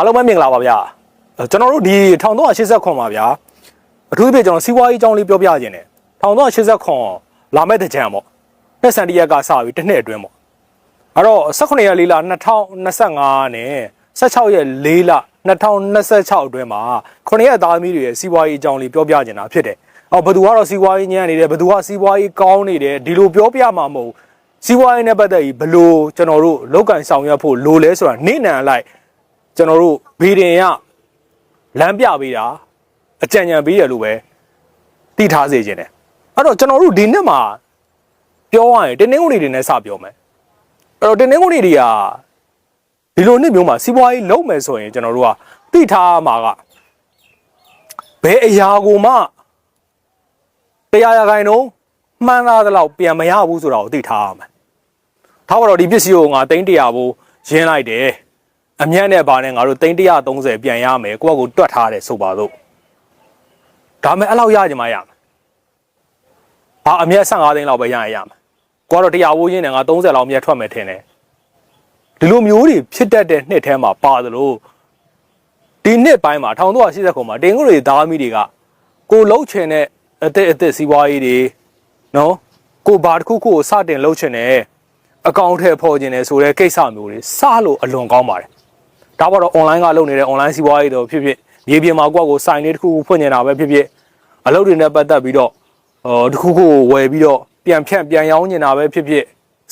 အားလုံးပဲမင်္ဂလာပါဗျာအဲကျွန်တော်တို့ဒီ1389ပါဗျာအထူးသဖြင့်ကျွန်တော်စီးပွားရေးအကြောင်းလေးပြောပြခြင်းတယ်1389လာမဲ့တဲ့ကြံပေါ့နှစ်စံတရက်ကစပြီးတစ်နှစ်အတွင်းပေါ့အဲ့တော့18ရက်4လ2025နဲ့16ရက်4လ2026အတွင်းမှာ9ရက်သားသမီးတွေရဲ့စီးပွားရေးအကြောင်းလေးပြောပြခြင်းတာဖြစ်တယ်အော်ဘယ်သူကတော့စီးပွားရေးညံ့နေတယ်ဘယ်သူကစီးပွားရေးကောင်းနေတယ်ဒီလိုပြောပြမှာမဟုတ်စီးပွားရေးနဲ့ပတ်သက်ပြီးဘယ်လိုကျွန်တော်တို့လောက်ကန်ဆောင်ရွက်ဖို့လိုလဲဆိုတာနေ့နံလိုက် ကျွန်တော်တို့ဘေးဒင်ရလမ်းပြပေးတာအကြံဉာဏ်ပေးရလို့ပဲတည်ထားစေခြင်းတယ်အဲ့တော့ကျွန်တော်တို့ဒီနှစ်မှာပြောရရင်တင်းနှင်းကုန်တွေနဲ့စပြောမယ်အဲ့တော့တင်းနှင်းကုန်တွေကဒီလိုနှစ်မျိုးမှာစီးပွားရေးလုပ်မယ်ဆိုရင်ကျွန်တော်တို့ကတည်ထားမှာကဘယ်အရာကိုမှတရားရခိုင်တော့မှန်းသားသလောက်ပြန်မရဘူးဆိုတာကိုသိထားရမယ်ထားပါတော့ဒီပစ္စည်းကိုငါတိန်းတရာဘိုးရင်းလိုက်တယ် အမြတ်နဲ့ပါနဲ့ငါတို့330ပြန်ရမယ်ကိုယ့်ဘက်ကိုတွတ်ထားတယ်ဆိုပါတော့ဒါမဲ့အဲ့လောက်ရကြမှာရမယ်ဟာအမြတ်15သိန်းလောက်ပဲရရင်ရမယ်ကိုကတော့တရားဝိုးရင်းနဲ့ငါ30လောက်အမြတ်ထွက်မယ်ထင်တယ်ဒီလိုမျိုးတွေဖြစ်တတ်တဲ့နှစ်ထဲမှာပါသလိုဒီနှစ်ပိုင်းမှာ1380ခုမှာတင်ကုတွေသားမီတွေကကိုလှုပ်ချင်တဲ့အစ်စ်အစ်စ်စီးပွားရေးတွေနော်ကိုဘာတစ်ခုခုကိုစတင်လှုပ်ချင်တဲ့အကောင့်ထဲပေါ်ခြင်းတယ်ဆိုတဲ့ကိစ္စမျိုးတွေစလို့အလွန်ကောင်းပါတယ် ဒါပါတော့ online ကလုပ်နေတဲ့ online စီးပွားရေးတော့ဖြစ်ဖြစ်မြေပြင်မှာကိုယ့်ကိုယ်ဆိုင်လေးတစ်ခုခုဖွင့်နေတာပဲဖြစ်ဖြစ်အလုပ်တွေနဲ့ပတ်သက်ပြီးတော့ဟိုတစ်ခုခုကိုဝယ်ပြီးတော့ပြန်ဖြန့်ပြန်ရောင်းနေတာပဲဖြစ်ဖြစ်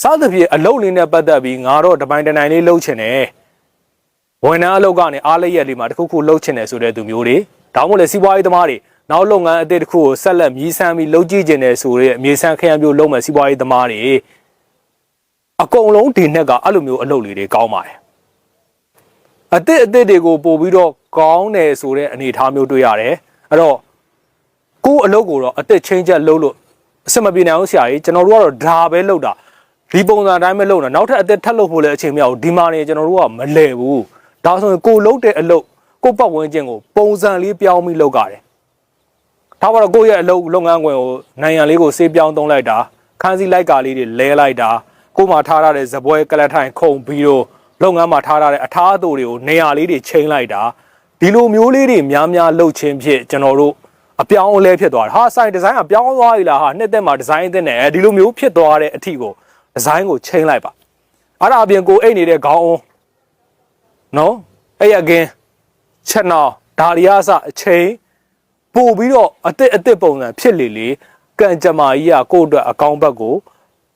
စသဖြင့်အလုပ်လေးနဲ့ပတ်သက်ပြီးငါတော့တပိုင်းတနိုင်လေးလုပ်ချင်တယ်ဝန်ထမ်းအလုပ်ကနေအားလျက်လေးမှာတစ်ခုခုလုပ်ချင်တယ်ဆိုတဲ့သူမျိုးတွေဒါမှမဟုတ်လေစီးပွားရေးသမားတွေနောက်လုပ်ငန်းအသစ်တစ်ခုကိုဆက်လက်မြည်ဆန်းပြီးလုပ်ကြည့်ကျင်တယ်ဆိုတဲ့အမြေဆန်းခရမ်းမျိုးလုပ်မယ်စီးပွားရေးသမားတွေအကုန်လုံးဒီနှစ်ကအဲ့လိုမျိုးအလုပ်လေးတွေကောင်းပါတယ် အစ်စ်အစ်စ်တွေကိုပို့ပြီးတော့ကောင်းတယ်ဆိုတဲ့အနေအထားမျိုးတွေ့ရတယ်အဲ့တော့ကိုယ့်အလုပ်ကိုတော့အစ်စ်ချင်းချက်လုပ်လို့အဆင်မပြေနိုင်အောင်ဆရာကြီးကျွန်တော်တို့ကတော့ဒါပဲလုပ်တာဒီပုံစံအတိုင်းပဲလုပ်တာနောက်ထပ်အစ်စ်ထပ်လုပ်ဖို့လည်းအချိန်မရဘူးဒီမှာနေကျွန်တော်တို့ကမလဲဘူးဒါဆိုရင်ကိုယ်လုပ်တဲ့အလုပ်ကိုယ့်ပတ်ဝန်းကျင်ကိုပုံစံလေးပြောင်းပြီးလုပ်ကြတယ်ဒါပါတော့ကိုယ့်ရဲ့အလုပ်လုပ်ငန်းခွင်ကိုနိုင်ငံလေးကိုစေးပြောင်းသုံးလိုက်တာခန်းစည်းလိုက်ကာလေးတွေလဲလိုက်တာကိုယ်မှာထားရတဲ့ဇပွဲကလတ်ထိုင်ခုံပြီးတော့ လုပ်ငန်းမှာထားရတဲ့အထားအသွတွေကိုနေရာလေးတွေချိန်လိုက်တာဒီလိုမျိုးလေးတွေများများလှုပ်ချင်းဖြစ်ကျွန်တော်တို့အပြောင်းအလဲဖြစ်သွားတယ်ဟာဆိုင်ဒီဇိုင်းကပြောင်းသွားပြီလားဟာနှစ်သက်မှာဒီဇိုင်းအသစ်နဲ့အဲဒီလိုမျိုးဖြစ်သွားတဲ့အထီကိုဒီဇိုင်းကိုချိန်လိုက်ပါအဲ့ဒါအပြင်ကိုအိတ်နေတဲ့ခေါင်းအောင်နော်အဲ့ရကင်းချက်နောက်ဒါရီယာစအချိန်ပို့ပြီးတော့အစ်စ်အစ်စ်ပုံစံဖြစ်လေလေကံကြမ္မာကြီးကကိုယ့်အတွက်အကောင့်ဘက်ကို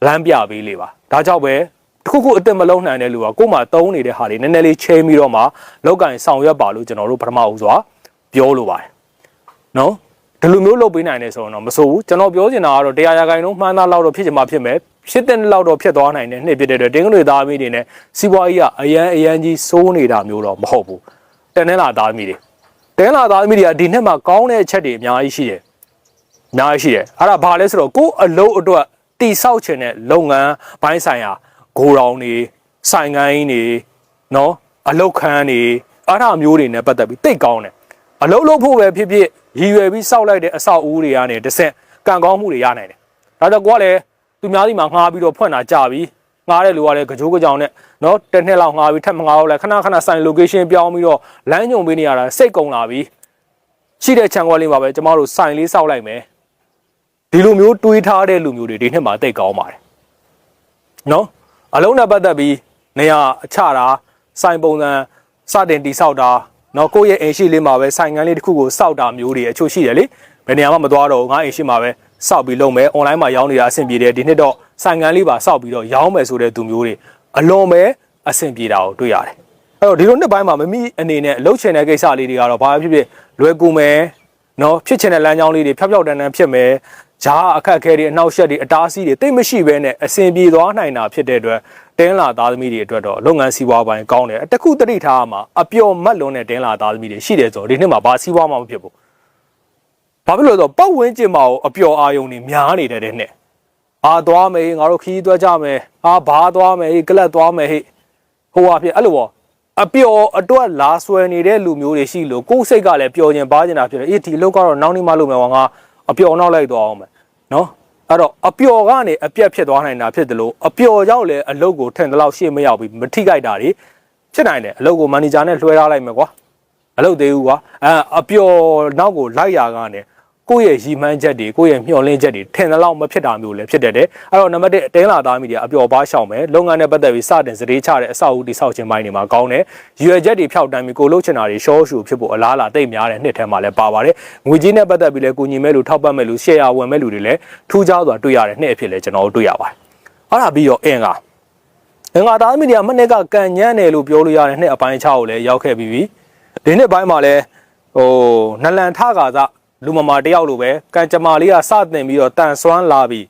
လမ်းပြပေးလေပါဒါကြောင့်ပဲ တခုခုအစ်စ်မလုံးနိုင်တဲ့လူကကို့မှာတုံးနေတဲ့ဟာတွေနည်းနည်းလေးချိန်ပြီးတော့မှလောက်ကင်ဆောင်ရွက်ပါလို့ကျွန်တော်တို့ပထမဦးစွာပြောလိုပါတယ်နော်ဒီလိုမျိုးလုပ်ပေးနိုင်တယ်ဆိုတော့မဆိုဘူးကျွန်တော်ပြောချင်တာကတော့တရားရဂိုင်လုံးမှန်းသားလောက်တော့ဖြစ်ချင်မှဖြစ်မယ်ဖြစ်တဲ့လောက်တော့ဖြစ်သွားနိုင်တယ်နှစ်ဖြစ်တဲ့အတွက်တင်းကလေးသားသမီးတွေနဲ့စီးပွားရေးကအရန်အရန်ကြီးစိုးနေတာမျိုးတော့မဟုတ်ဘူးတန်နေလာသားသမီးတွေတန်လာသားသမီးတွေကဒီနှစ်မှာကောင်းတဲ့အချက်တွေအများကြီးရှိတယ်အများကြီးရှိတယ်အဲ့ဒါဘာလဲဆိုတော့ကိုယ့်အလုပ်အတွက်တိဆောက်ချင်တဲ့လုပ်ငန်းဘိုင်းဆိုင်ရာ ဂိုရောင်တွေဆိုင်ကိုင်းတွေနော်အလုတ်ခန်းတွေအားထားမျိုးတွေနဲ့ပတ်သက်ပြီးတိတ်ကောင်းတယ်အလုတ်လုပ်ဖို့ပဲဖြစ်ဖြစ်ရည်ရွယ်ပြီးစောက်လိုက်တဲ့အဆောက်အဦတွေကနေတစ်ဆင့်ကံကောင်းမှုတွေရနိုင်တယ်ဒါကြောင့်ကိုကလည်းသူများစီမှာငှားပြီးတော့ဖွင့်တာကြပြီငှားတဲ့လူကလည်းကြိုးကြောင်နဲ့နော်တစ်နှစ်လောက်ငှားပြီးထပ်မငှားတော့လဲခဏခဏဆိုင် location ပြောင်းပြီးတော့လမ်းညွန်ပေးနေရတာစိတ်ကုန်လာပြီရှိတဲ့ခြံခွက်လေးမှာပဲကျမတို့ဆိုင်လေးစောက်လိုက်မယ်ဒီလိုမျိုးတွေးထားတဲ့လူမျိုးတွေဒီနှစ်မှာတိတ်ကောင်းပါတယ်နော် အလုံးနဲ့ပတ်သက်ပြီးနေရာအချတာစိုင်ပုံစံစတင်တိဆောက်တာနော်ကိုယ့်ရဲ့အိမ်ရှိလေးမှာပဲစိုင်ငန်းလေးတစ်ခုကိုစောက်တာမျိုးတွေအချို့ရှိတယ်လေဘယ်နေရာမှမသွားတော့ဘူးငါအိမ်ရှိမှာပဲစောက်ပြီးလုပ်မယ် online မှာရောင်းနေတာအဆင်ပြေတယ်ဒီနှစ်တော့စိုင်ငန်းလေးပါစောက်ပြီးတော့ရောင်းမယ်ဆိုတဲ့သူမျိုးတွေအလွန်ပဲအဆင်ပြေတာကိုတွေ့ရတယ်အဲ့တော့ဒီလိုနှစ်ပိုင်းမှာမမိအနေနဲ့လှုပ်ချင်တဲ့ကိစ္စလေးတွေကတော့ဘာဖြစ်ဖြစ်လွယ်ကူမယ်နော်ဖြစ်ချင်တဲ့လမ်းကြောင်းလေးတွေဖြောက်ဖြောက်တန်းတန်းဖြစ်မယ် ဂျားအခက်အခဲတွေအနောက်ရှက်တွေအတားအဆီးတွေတိတ်မရှိဘဲနဲ့အဆင်ပြေသွားနိုင်တာဖြစ်တဲ့အတွက်တင်းလာသားသမီးတွေအတွက်တော့လုပ်ငန်းစီးပွားပိုင်းကောင်းတယ်တခုတတိထားမှာအပျော်မတ်လွန်းတဲ့တင်းလာသားသမီးတွေရှိတယ်ဆိုတော့ဒီနှစ်မှာဘာစီးပွားမှမဖြစ်ဘူးဘာဖြစ်လို့လဲဆိုတော့ပတ်ဝန်းကျင်မှာအပျော်အာယုံတွေများနေတဲ့တဲ့နှစ်အာသွားမယ်ငါတို့ခီးသွားကြမယ်အာဘာသွားမယ်ကလပ်သွားမယ်ဟိဟိုဟာဖြစ်အဲ့လိုပေါ့အပျော်အတွက်လာဆွဲနေတဲ့လူမျိုးတွေရှိလို့ကိုယ်စိတ်ကလည်းပျော်ခြင်းပါခြင်းတာဖြစ်တယ်အေးဒီလောက်ကတော့နောက်နေ့မှလုပ်မယ်ကွာငါ အပျော်နောက်လိုက်သွားအောင်မယ်နော်အဲ့တော့အပျော်ကနေအပြက်ဖြစ်သွားနိုင်တာဖြစ်တယ်လို့အပျော်ကြောင့်လည်းအလုတ်ကိုထင်တဲ့လောက်ရှေ့မရောက်ပြီးမထိခိုက်တာတွေဖြစ်နိုင်တယ်အလုပ်ကိုမန်နေဂျာနဲ့လွှဲထားလိုက်မယ်ကွာအလုပ်သေးဘူးကွာအဲအပျော်နောက်ကိုလိုက်ရာကနေ ကိုယ့်ရဲ့ရီမှန်းချက်တွေကိုယ့်ရဲ့မျှော်လင့်ချက်တွေထင်သလောက်မဖြစ်တာမျိုးလည်းဖြစ်တတ်တယ်အဲ့တော့နံပါတ်1တင်းလာသားမိတွေအပျော်ပါရှောင်မယ်လုပ်ငန်းနဲ့ပတ်သက်ပြီးစတင်စတေးချတဲ့အဆောက်အဦတိဆောက်ခြင်းပိုင်းတွေမှာကောင်းတယ်ရွယ်ချက်တွေဖျောက်တမ်းပြီးကိုလှုပ်ချင်တာတွေရှော့ရှူဖြစ်ဖို့အလားအလာတိတ်များတဲ့နှစ်ထဲမှာလည်းပါပါတယ်ငွေကြီးနဲ့ပတ်သက်ပြီးလည်းကိုညီမဲ့လူထောက်ပံ့မဲ့လူရှယ်ယာဝင်မဲ့လူတွေလည်းထူးခြားစွာတွေ့ရတဲ့နှစ်အဖြစ်လည်းကျွန်တော်တို့တွေ့ရပါတယ်အဲ့ဒါပြီးတော့အင်္ဂါငင်္ဂါသားမီဒီယာမနေ့ကကန်ညမ်းတယ်လို့ပြောလို့ရတဲ့နှစ်အပိုင်း6ကိုလည်းရောက်ခဲ့ပြီးပြီဒီနှစ်ပိုင်းမှာလည်းဟိုနလန်ထကာသ လူမမာတယောက်လိုပဲကန်ကြမာလေးကစတင်ပြီးတော့တန်ဆွမ်းလာပြီး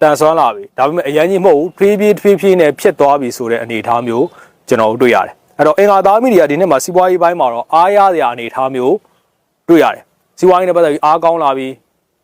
တန်ဆွမ်းလာပြီဒါပေမဲ့အရင်ကြီးမဟုတ်ဘူးဖြည်းဖြည်းဖြည်းဖြည်းနဲ့ဖြစ်သွားပြီဆိုတဲ့အနေအထားမျိုးကျွန်တော်တို့တွေ့ရတယ်အဲ့တော့အင်္ဂါသားမီဒီယာဒီနေ့မှာစီးပွားရေးပိုင်းမှာတော့အားရစရာအနေအထားမျိုးတွေ့ရတယ်စီးပွားရေးနဲ့ပတ်သက်ပြီးအားကောင်းလာပြီး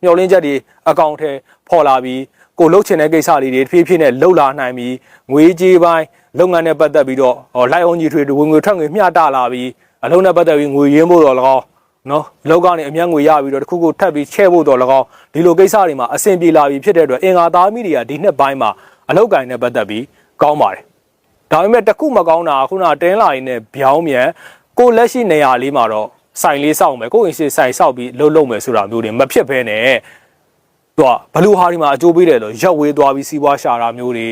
မျှော်လင့်ချက်တွေအကောင့်ထဲပေါ်လာပြီးကိုလှုပ်ချင်တဲ့ကိစ္စလေးတွေဖြည်းဖြည်းနဲ့လှုပ်လာနိုင်ပြီးငွေကြေးပိုင်းလုပ်ငန်းနဲ့ပတ်သက်ပြီးတော့ဟောလိုက်အောင်ကြီးထွေဝင်ငွေထွက်ငွေမျှတလာပြီးအလုံးနဲ့ပတ်သက်ပြီးငွေရင်းဖို့တော့၎င်း နော်လောက်ကနေအမျက်ငွေရပြီးတော့တခုခုထပ်ပြီးချဲ့ဖို့တော့၎င်းဒီလိုကိစ္စတွေမှာအဆင်ပြေလာပြီးဖြစ်တဲ့အတွက်အင်္ဂါသားမိတွေကဒီနှစ်ပိုင်းမှာအလောက်ကင်နဲ့ပတ်သက်ပြီးကောင်းပါတယ်ဒါပေမဲ့တခုမကောင်းတာကခုနတင်းလာရင်းနဲ့ဗျောင်းမြန်ကိုလက်ရှိနေရာလေးမှာတော့ဆိုင်လေးစောက်မယ်ကိုအိမ်ရှိဆိုင်စောက်ပြီးလှုပ်လှုပ်မယ်ဆိုတာမျိုးတွေမဖြစ်ဘဲနဲ့ သူကဘလူဟာဒီမှာအကျိုးပေးတယ်လို့ရက်ဝေးသွားပြီးစီးပွားရှာတာမျိုးတွေ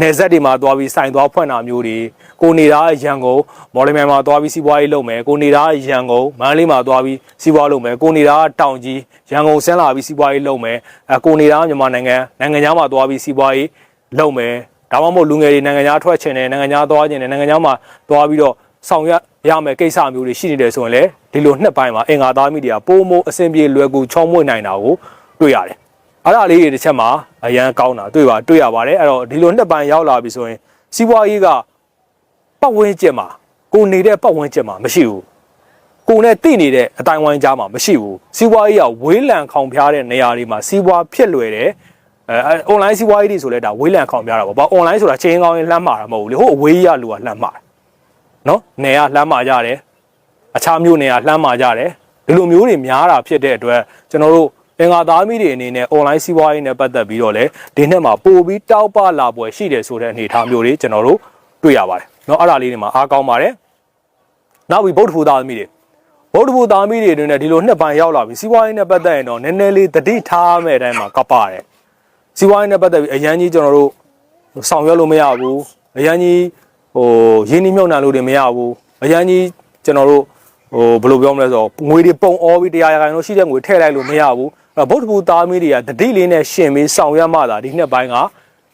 နေဆက်တွေမှာသွားပြီးစိုင်သွားဖွင့်တာမျိုးတွေကိုနေတာရန်ကုန်မော်လမြိုင်မှာသွားပြီးစီးပွားရေးလုပ်မယ်ကိုနေတာရန်ကုန်မန္တလေးမှာသွားပြီးစီးပွားလုပ်မယ်ကိုနေတာတောင်ကြီးရန်ကုန်ဆင်းလာပြီးစီးပွားရေးလုပ်မယ်အဲကိုနေတာမြန်မာနိုင်ငံနိုင်ငံခြားမှာသွားပြီးစီးပွားရေးလုပ်မယ်ဒါမှမဟုတ်လူငယ်တွေနိုင်ငံခြားထွက်ချင်တယ်နိုင်ငံခြားသွားချင်တယ်နိုင်ငံခြားမှာသွားပြီးတော့ဆောင်ရွက်ရမယ်ကိစ္စမျိုးတွေရှိနေတယ်ဆိုရင်လေဒီလိုနှစ်ပိုင်းမှာအင်္ဂါသားမိတွေကပိုးမိုးအဆင်ပြေလွယ်ကူချောမွေ့နိုင်တာကိုတွေ့ရတယ် အဲ့ဒါလေးတွေတစ်ချက်မှာအရန်ကောင်းတာတွေ့ပါတွေ့ရပါတယ်အဲ့တော့ဒီလိုနှစ်ပိုင်းရောက်လာပြီဆိုရင်စီးပွားရေးကပတ်ဝန်းကျင်မှာကိုနေတဲ့ပတ်ဝန်းကျင်မှာမရှိဘူးကိုနဲ့တိနေတဲ့အတိုင်းဝိုင်းကြားမှာမရှိဘူးစီးပွားရေးကဝေးလံခေါင်ဖျားတဲ့နေရာတွေမှာစီးပွားဖြစ်လွယ်တယ်အဲ online စီးပွားရေးတွေဆိုလဲဒါဝေးလံခေါင်ဖျားတာပေါ့ဘာ online ဆိုတာချင်းကောင်းရင်လှမ်းမှာတာမဟုတ်ဘူးလေဟိုအဝေးရလူကလှမ်းမှာနော်နေရလှမ်းမှာကြတယ်အခြားမျိုးနေရလှမ်းမှာကြတယ်ဒီလိုမျိုးတွေများတာဖြစ်တဲ့အတွက်ကျွန်တော်တို့ အင်္ဂါသားမိတွေအနေနဲ့ online စီးပွားရေးနဲ့ပတ်သက်ပြီးတော့လည်းဒီနှစ်မှာပို့ပြီးတောက်ပလာပွဲရှိတယ်ဆိုတဲ့အနေအထားမျိုးတွေကျွန်တော်တို့တွေ့ရပါတယ်เนาะအဲ့ဒါလေးတွေမှာအားကောင်းပါတယ်နောက်ပြီးဗုဒ္ဓဖူသားမိတွေဗုဒ္ဓဖူသားမိတွေတွေနဲ့ဒီလိုနှစ်ပိုင်းရောက်လာပြီစီးပွားရေးနဲ့ပတ်သက်ရင်တော့နည်းနည်းလေးတတိထားမဲ့အတိုင်းမှာကပ်ပါတယ်စီးပွားရေးနဲ့ပတ်သက်ပြီးအရန်ကြီးကျွန်တော်တို့ဆောင်ရွက်လို့မရဘူးအရန်ကြီးဟိုရင်းနှီးမြှုပ်နှံလို့တွေမရဘူးအရန်ကြီးကျွန်တော်တို့ ဟိုဘယ်လိုပြောမလဲဆိုတော့ငွေတွေပုံအောပြီးတရားရခိုင်လို့ရှိတဲ့ငွေထည့်လိုက်လို့မရဘူးအဲ့တော့ဗုဒ္ဓဘုသားမီးတွေကတတိလေးနဲ့ရှင်ပြီးဆောင်ရွက်မှသာဒီနှစ်ပိုင်းက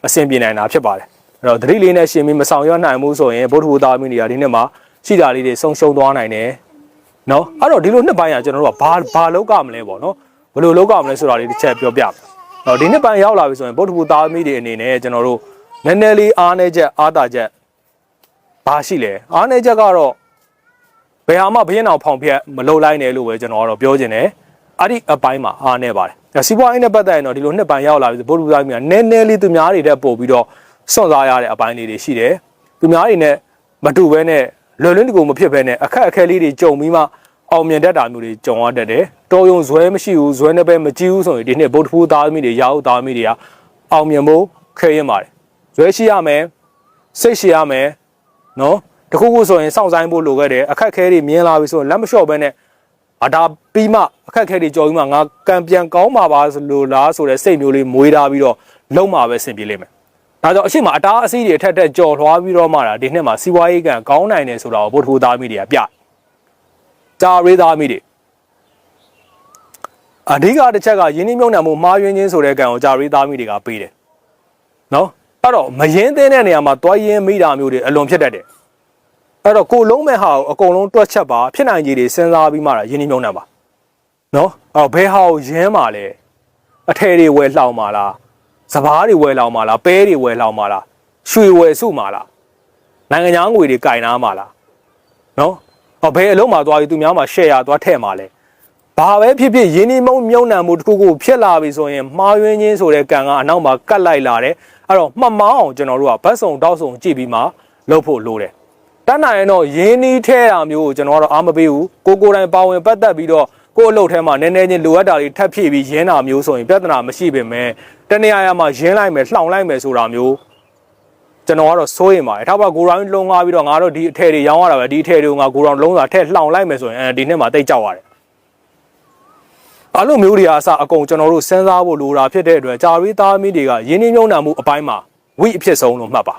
အဆင်ပြေနိုင်တာဖြစ်ပါတယ်အဲ့တော့တတိလေးနဲ့ရှင်ပြီးမဆောင်ရွက်နိုင်ဘူးဆိုရင်ဗုဒ္ဓဘုသားမီးတွေကဒီနှစ်မှာရှိတာလေးတွေဆုံးရှုံးသွားနိုင်တယ်နော်အဲ့တော့ဒီလိုနှစ်ပိုင်းကကျွန်တော်တို့ကဘာဘာလောက်ကမလဲပေါ့နော်ဘယ်လိုလောက်ကမလဲဆိုတာလေးတစ်ချက်ပြောပြမယ်အဲ့တော့ဒီနှစ်ပိုင်းရောက်လာပြီဆိုရင်ဗုဒ္ဓဘုသားမီးတွေအနေနဲ့ကျွန်တော်တို့နည်းနည်းလေးအားနေချက်အားတာချက်ဘာရှိလဲအားနေချက်ကတော့ ဘယ်ဟာမှဘရင်အောင်ဖောင်ဖြက်မလုံလိုက်နဲ့လို့ပဲကျွန်တော်ကတော့ပြောချင်တယ်အဲ့ဒီအပိုင်းမှာအားနေပါတယ်ဒါစီးပွားရေးနဲ့ပတ်သက်ရင်တော့ဒီလိုနှစ်ပိုင်းရောက်လာပြီဗုဒ္ဓဘုရားကြီးကနည်းနည်းလေးသူများတွေတက်ပို့ပြီးတော့စွန့်စားရတဲ့အပိုင်းလေးတွေရှိတယ်သူများတွေနဲ့မတူဘဲနဲ့လွယ်လွန်းတကူမဖြစ်ဘဲနဲ့အခက်အခဲလေးတွေကြုံပြီးမှအောင်မြင်တတ်တာမျိုးတွေကြုံရတတ်တယ်တော်ယုံဇွဲမရှိဘူးဇွဲနဲ့ပဲမကြည့်ဘူးဆိုရင်ဒီနှစ်ဗုဒ္ဓဘုရားသမီးတွေရာဟုသားသမီးတွေကအောင်မြင်ဖို့ခဲရင်ပါတယ်ဇွဲရှိရမယ်စိတ်ရှိရမယ်နော် တခုခုဆိုရင်စောင့်ဆိုင်ဖို့လိုခဲ့တယ်အခက်ခဲတွေမြင်လာပြီဆိုရင်လက်မလျှော့ဘဲနဲ့အဒါပြီးမှအခက်ခဲတွေကြော်ပြီးမှငါကံပြန်ကောင်းမှာပါလို့လားဆိုတဲ့စိတ်မျိုးလေးမွေးထားပြီးတော့လုံးမှာပဲဆင်ပြေလိမ့်မယ်ဒါကြောင့်အရှိမအတားအဆီးတွေအထက်ထက်ကြော်လွှားပြီးတော့မှဒါဒီနှစ်မှာစီးပွားရေးကံကောင်းနိုင်တယ်ဆိုတာကိုဗုဒ္ဓဟူသားမိတွေကပြကြာရေးသားမိတွေအဓိကတစ်ချက်ကယင်းနှိမ့်မြုံနှံမှုမှားယွင်းခြင်းဆိုတဲ့ကံကိုကြာရေးသားမိတွေကပေးတယ်နော်အဲ့တော့မရင်သင်းတဲ့နေရာမှာတွားရင်မိတာမျိုးတွေအလွန်ဖြစ်တတ်တယ် အဲ့တော့ကိုလုံးမဲ့ဟာကိုအကုန်လုံးတွက်ချက်ပါဖြစ်နိုင်ကြီးတွေစဉ်းစားပြီးမှရင်းနှီးမြုံနှံပါနော်အဲ့တော့ဘယ်ဟာကိုရင်းမှာလဲအထည်တွေဝယ်လှောင်ပါလားစပားတွေဝယ်လှောင်ပါလားပဲတွေဝယ်လှောင်ပါလားရွှေဝယ်စုမှာလားနိုင်ငံခြားငွေတွေကင်နာမှာလားနော်ဟောဘယ်အလုံးမှာသွားပြီးသူများမှာ share သွားထည့်မှာလဲဘာပဲဖြစ်ဖြစ်ရင်းနှီးမြုံမြုံနှံမှုတစ်ခုခုဖြစ်လာပြီဆိုရင်မှားယွင်းခြင်းဆိုတဲ့ကံကအနောက်မှာကတ်လိုက်လာတယ်အဲ့တော့မှတ်မောင်းအောင်ကျွန်တော်တို့ကဘတ်စုံတောက်စုံကြည့်ပြီးမှလုပ်ဖို့လိုတယ် တတ်နိုင်ရင်တော့ရင်းနှီးထဲတာမျိုးကိုကျွန်တော်ကတော့အားမပေးဘူးကိုကိုယ်တိုင်ပါဝင်ပတ်သက်ပြီးတော့ကိုယ့်အလုပ်ထဲမှာနည်းနည်းချင်းလိုအပ်တာတွေထပ်ဖြည့်ပြီးရင်းတာမျိုးဆိုရင်ပြဿနာမရှိပေမဲ့တနေရာရာမှာရင်းလိုက်မယ်လှောင်လိုက်မယ်ဆိုတာမျိုးကျွန်တော်ကတော့စိုးရင်ပါတယ်ထားပါကိုရောင်းလုံးငားပြီးတော့ငါတို့ဒီအထည်တွေရောင်းရတာပဲဒီအထည်တွေကိုငါကိုရောင်းလုံးစာထည့်လှောင်လိုက်မယ်ဆိုရင်အဲဒီနှစ်မှာတိတ်ကြောက်ရတယ်အဲ့လိုမျိုးတွေအားစအကုန်ကျွန်တော်တို့စဉ်းစားဖို့လိုတာဖြစ်တဲ့အတွက်ဂျာရီသားမီတွေကရင်းနှီးမြှုပ်နှံမှုအပိုင်းမှာဝိအဖြစ်ဆုံးလို့မှတ်ပါ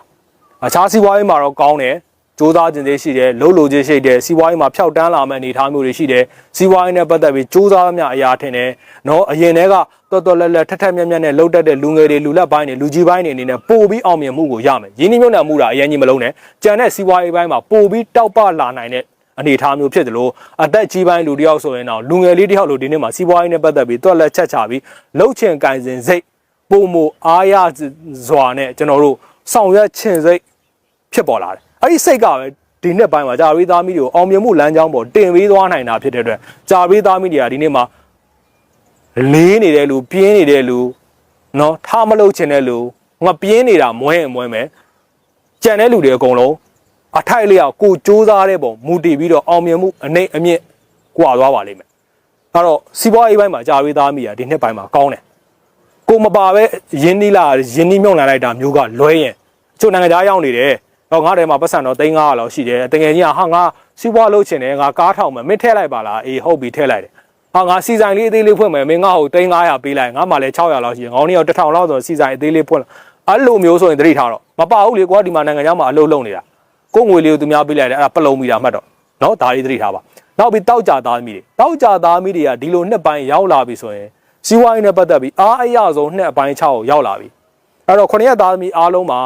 အခြားစီးပွားရေးမှာတော့ကောင်းတယ် စူးစမ်းခြင်းတွေရှိတယ်လှုပ်လို့ခြင်းရှိတယ်စီးပွားရေးမှာဖျောက်တန်းလာမယ့်အနေအထားမျိုးတွေရှိတယ်စီးပွားရေးနဲ့ပတ်သက်ပြီးစူးစမ်းများအရာထင်တယ်နော်အရင်တည်းကတော်တော်လက်လက်ထက်ထက်မြက်မြက်နဲ့လှုပ်တတ်တဲ့လူငယ်တွေလူလက်ပိုင်းတွေလူကြီးပိုင်းတွေအနေနဲ့ပို့ပြီးအောင်မြင်မှုကိုရမယ်ရင်းနှီးမြှုပ်နှံမှုတာအရင်ကြီးမလုံးနဲ့ကြံတဲ့စီးပွားရေးပိုင်းမှာပို့ပြီးတောက်ပလာနိုင်တဲ့အနေအထားမျိုးဖြစ်တယ်လို့အသက်ကြီးပိုင်းလူတယောက်ဆိုရင်တော့လူငယ်လေးတယောက်လိုဒီနေ့မှာစီးပွားရေးနဲ့ပတ်သက်ပြီးတွက်လက်ချက်ချပြီးလှုပ်ချင်ကင်စင်စိတ်ပုံမအားရစွာနဲ့ကျွန်တော်တို့ဆောင်ရွက်ချင်စိတ်ဖြစ်ပေါ်လာတယ် အဲ့ဒီစိတ်ကပဲဒီနှစ်ပိုင်းမှာဂျာရီသားမီတွေကိုအောင်မြင်မှုလမ်းကြောင်းပေါ်တင်ပေးသွားနိုင်တာဖြစ်တဲ့အတွက်ဂျာရီသားမီတွေကဒီနေ့မှာလေးနေတဲ့လူပြင်းနေတဲ့လူနော်ထားမလို့ချင်တဲ့လူငါပြင်းနေတာမွဲရင်မွဲမယ်ကြံတဲ့လူတွေအကုန်လုံးအထိုက်လျောက်ကိုစူးစမ်းတဲ့ပုံမူတည်ပြီးတော့အောင်မြင်မှုအနှိမ့်အမြင့်ကွာသွားပါလိမ့်မယ်အဲ့တော့စီးပွားရေးပိုင်းမှာဂျာရီသားမီကဒီနှစ်ပိုင်းမှာကောင်းတယ်ကိုမပါပဲရင်းနှီးလာရင်းနှီးမြုံလာလိုက်တာမျိုးကလွဲရင်အချို့နိုင်ငံသားရောက်နေတယ် တော့ငါ့ထဲမှာပတ်စံတော့3900လောက်ရှိတယ်တကယ်ကြီးကဟာငါစီးပွားလုပ်ချင်တယ်ငါကားထောင်မယ်မင်းထည့်လိုက်ပါလားအေးဟုတ်ပြီထည့်လိုက်တယ်ဟာငါစီဆိုင်လေးအသေးလေးဖွင့်မယ်မင်းငါ့ကို3900ပေးလိုက်ငါမှလည်း600လောက်ရှိတယ်ငေါင်းနေတော့1000လောက်ဆိုစီဆိုင်အသေးလေးဖွင့်အဲ့လိုမျိုးဆိုရင်တတိထားတော့မပါဘူးလေကွာဒီမှာနိုင်ငံခြားမှာအလုပ်လုပ်နေတာကိုငွေလေးကိုသူများပေးလိုက်တယ်အဲ့ဒါပလုံမိတာမှတ်တော့နော်ဒါလေးတတိထားပါနောက်ပြီးတောက်ကြသားမိတွေတောက်ကြသားမိတွေကဒီလိုနှစ်ပိုင်းရောက်လာပြီဆိုရင်စီးပွားရေးနဲ့ပတ်သက်ပြီးအားအရဆုံးနှစ်အပိုင်း6ကိုရောက်လာပြီအဲ့တော့ခုနှစ်ရက်သားသမီးအားလုံးမှာ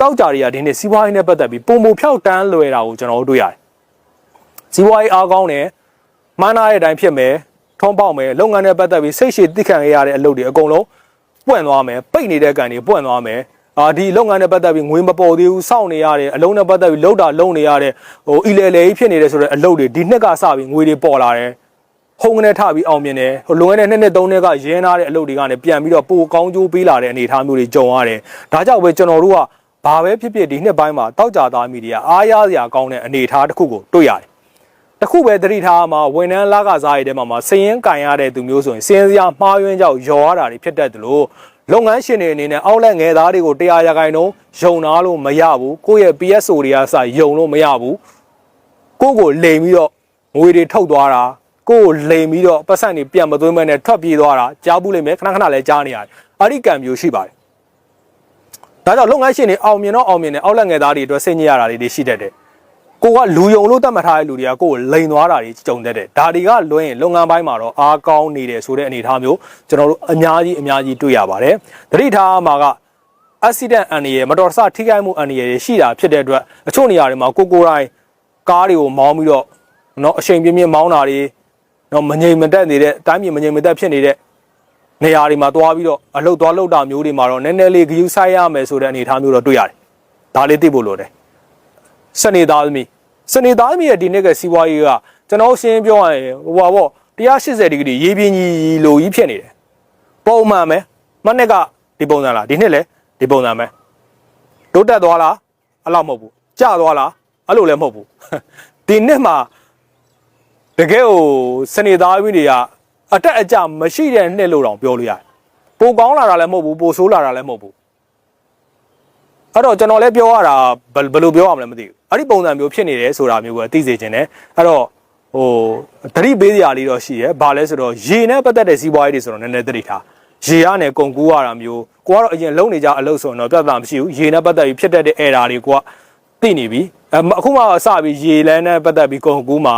တောက်ကြတွေကဒီနေ့စီးပွားရေးနဲ့ပတ်သက်ပြီးပုံမဖြောက်တန်းလွယ်တာကိုကျွန်တော်တို့တွေ့ရတယ်စီးပွားရေးအားကောင်းတယ်မှန်းထားတဲ့အတိုင်းဖြစ်မယ်ထုံးပေါက်မယ်လုပ်ငန်းနဲ့ပတ်သက်ပြီးစိတ်ရှည်သိခံရရတဲ့အလုပ်တွေအကုန်လုံးပွင့်သွားမယ်ပိတ်နေတဲ့ကန်တွေပွင့်သွားမယ်အာဒီလုပ်ငန်းနဲ့ပတ်သက်ပြီးငွေမပေါ်သေးဘူးစောင့်နေရတယ်အလုံးနဲ့ပတ်သက်ပြီးလုံးတာလုံးနေရတဲ့ဟိုအီလေလေကြီးဖြစ်နေတဲ့ဆိုတဲ့အလုပ်တွေဒီနှစ်ကစပြီးငွေတွေပေါ်လာတယ်ဟုံကနေထပြီးအောင်မြင်တယ်ဟိုလွန်ခဲ့တဲ့နှစ်နှစ်သုံးနှစ်ကရင်းထားတဲ့အလုပ်တွေကနေပြန်ပြီးတော့ပိုကောင်းကျိုးပေးလာတဲ့အနေအထားမျိုးတွေကြုံရတယ်ဒါကြောင့်ပဲကျွန်တော်တို့က ဘာပဲဖြစ်ဖြစ်ဒီနှစ်ပိုင်းမှာတောက်ကြသားမိတွေကအားရစရာကောင်းတဲ့အနေအထားတစ်ခုကိုတွေ့ရတယ်တခုပဲသတိထားမှာဝန်ထမ်းလကစားရတဲ့မှာမှာစည်ရင်ကင်ရတဲ့သူမျိုးဆိုရင်စည်ရင်စရာမှားယွင်းကြောက်ရော်ရတာတွေဖြစ်တတ်တယ်လို့လုပ်ငန်းရှင်တွေအနေနဲ့အောက်လက်ငယ်သားတွေကိုတရားရခိုင်တော့ယုံနာလို့မရဘူးကိုယ့်ရဲ့ PSO တွေကစယုံလို့မရဘူးကိုယ့်ကိုလိမ်ပြီးတော့ငွေတွေထုတ်သွားတာကိုယ့်ကိုလိမ်ပြီးတော့ပတ်စံတွေပြန်မသွင်းမနဲ့ထွက်ပြေးသွားတာကြားဘူးလိမ့်မယ်ခဏခဏလည်းကြားနေရတယ်အဲ့ဒီကံမျိုးရှိပါတယ် ဒါကြောင့်လုပ်ငန်းရှင်တွေအောင်မြင်တော့အောင်မြင်တယ်အောက်လက်ငယ်သားတွေအတွက်စိတ်ညစ်ရတာတွေရှိတတ်တယ်ကိုကလူယုံလို့တတ်မှတ်ထားတဲ့လူတွေကကိုယ်ကိုလိန်သွားတာတွေကြုံတတ်တယ်ဒါတွေကလွှဲရင်လုပ်ငန်းပိုင်းမှာတော့အားကောင်းနေတယ်ဆိုတဲ့အနေအထားမျိုးကျွန်တော်တို့အများကြီးအများကြီးတွေ့ရပါတယ်တတိထားမှာက accident အန္တရာယ်မတော်တဆထိခိုက်မှုအန္တရာယ်ရှိတာဖြစ်တဲ့အတွက်အချို့နေရာတွေမှာကိုကိုတိုင်းကားတွေကိုမောင်းပြီးတော့เนาะအချိန်ပြင်းပြင်းမောင်းတာတွေเนาะမငြိမ်မသက်နေတဲ့အတိုင်းမြေမငြိမ်မသက်ဖြစ်နေတဲ့ နေရာတွေမှာသွားပြီးတော့အလုတ်သွားလုတ်တာမျိုးတွေမှာတော့နည်းနည်းလေးဂယူဆိုင်ရမယ်ဆိုတဲ့အနေအထားမျိုးတော့တွေ့ရတယ်ဒါလေးသိဖို့လိုတယ်စနေသားသမီးစနေသားသမီးရဲ့ဒီနေ့ကစီးပွားရေးကကျွန်တော်ရှင်းပြောရရင်ဟိုပါပေါ့180ဒီဂရီရေပြင်းကြီးလိုကြီးဖြစ်နေတယ်ပုံမှန်ပဲမနေ့ကဒီပုံစံလားဒီနှစ်လဲဒီပုံစံပဲတိုးတက်သွားလားအဲ့လောက်မဟုတ်ဘူးကျသွားလားအဲ့လိုလည်းမဟုတ်ဘူးဒီနှစ်မှာတကယ်ကိုစနေသားသမီးတွေက အတက်အကျမရှိတဲ့နှစ်လို့တောင်ပြောလို့ရတယ်ပိုကောင်းလာတာလည်းမဟုတ်ဘူးပိုဆိုးလာတာလည်းမဟုတ်ဘူးအဲ့တော့ကျွန်တော်လည်းပြောရတာဘယ်ဘယ်လိုပြောရမလဲမသိဘူးအဲ့ဒီပုံစံမျိုးဖြစ်နေတယ်ဆိုတာမျိုးကိုသိစေချင်တယ်အဲ့တော့ဟိုသတိပေးစရာလေးတော့ရှိရဲဘာလဲဆိုတော့ရေနဲ့ပတ်သက်တဲ့စီးပွားရေးတွေဆိုတော့နည်းနည်းသတိထားရေရနဲ့ကုန်ကူးရတာမျိုးကိုကတော့အရင်လုံနေကြအလုပ်ဆိုတော့ပြဿနာမရှိဘူးရေနဲ့ပတ်သက်ပြီးဖြစ်တတ်တဲ့ error တွေကိုကသိနေပြီ အခုမှစပြီးရေလန်းနဲ့ပတ်သက်ပြီးကုန်ကူးမှာ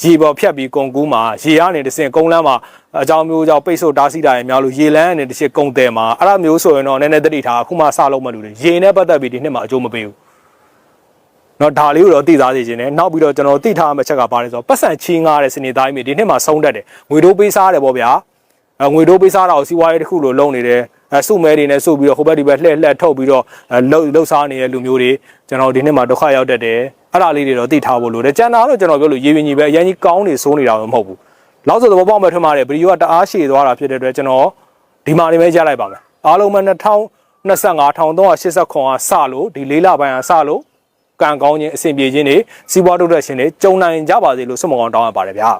ရေပေါ်ဖြတ်ပြီးကုန်ကူးမှာရေရနေတစင်ကုန်းလမ်းမှာအကြောင်းမျိုးကြောင့်ပိတ်ဆို့တားဆီးတာရများလို့ရေလန်းနဲ့တချစ်ကုန်တယ်မှာအဲ့လိုမျိုးဆိုရင်တော့နည်းနည်းသတိထားအခုမှစလုံးမလို့လေရေနဲ့ပတ်သက်ပြီးဒီနှစ်မှာအကျိုးမပေးဘူးနော်ဒါလေးကိုတော့သိသားစေခြင်းနဲ့နောက်ပြီးတော့ကျွန်တော်သိထားမှချက်ကပါလဲဆိုတော့ပတ်စံချင်းငားတဲ့စနေသားကြီးဒီနှစ်မှာဆုံးတတ်တယ်ငွေတိုးပေးစားတယ်ပေါ့ဗျာအဲ ငွေတိုးပေးစားတာကိုစီးပွားရေးတစ်ခုလိုလုပ်နေတယ်အဲစုမဲတွေနဲ့စုပြီးတော့ဟိုဘက်ဒီဘက်လှည့်လှည့်ထုတ်ပြီးတော့လှုပ်လှုပ်စားနေတဲ့လူမျိုးတွေကျွန်တော်ဒီနှစ်မှာဒုက္ခရောက်တတ်တယ်အဲ့ဒါလေးတွေတော့သိထားဖို့လိုတယ်ကျန်တာတော့ကျွန်တော်ပြောလို့ရေပြင်ကြီးပဲအရင်ကြီးကောင်းနေစိုးနေတာတော့မဟုတ်ဘူးလောက်ဆိုသဘောပေါက်မဲ့ထွန်းပါတယ်ဗီဒီယိုကတအားရှည်သွားတာဖြစ်တဲ့အတွက်ကျွန်တော်ဒီမှာနေပဲကြားလိုက်ပါမယ်အားလုံးပဲ2025 1389ကစလို့ဒီလေးလပိုင်းကစလို့ကံကောင်းခြင်းအဆင်ပြေခြင်းတွေစီးပွားတိုးတက်ခြင်းတွေကြုံနိုင်ကြပါစေလို့ဆုမကောင်းတောင်းရပါတယ်ဗျာ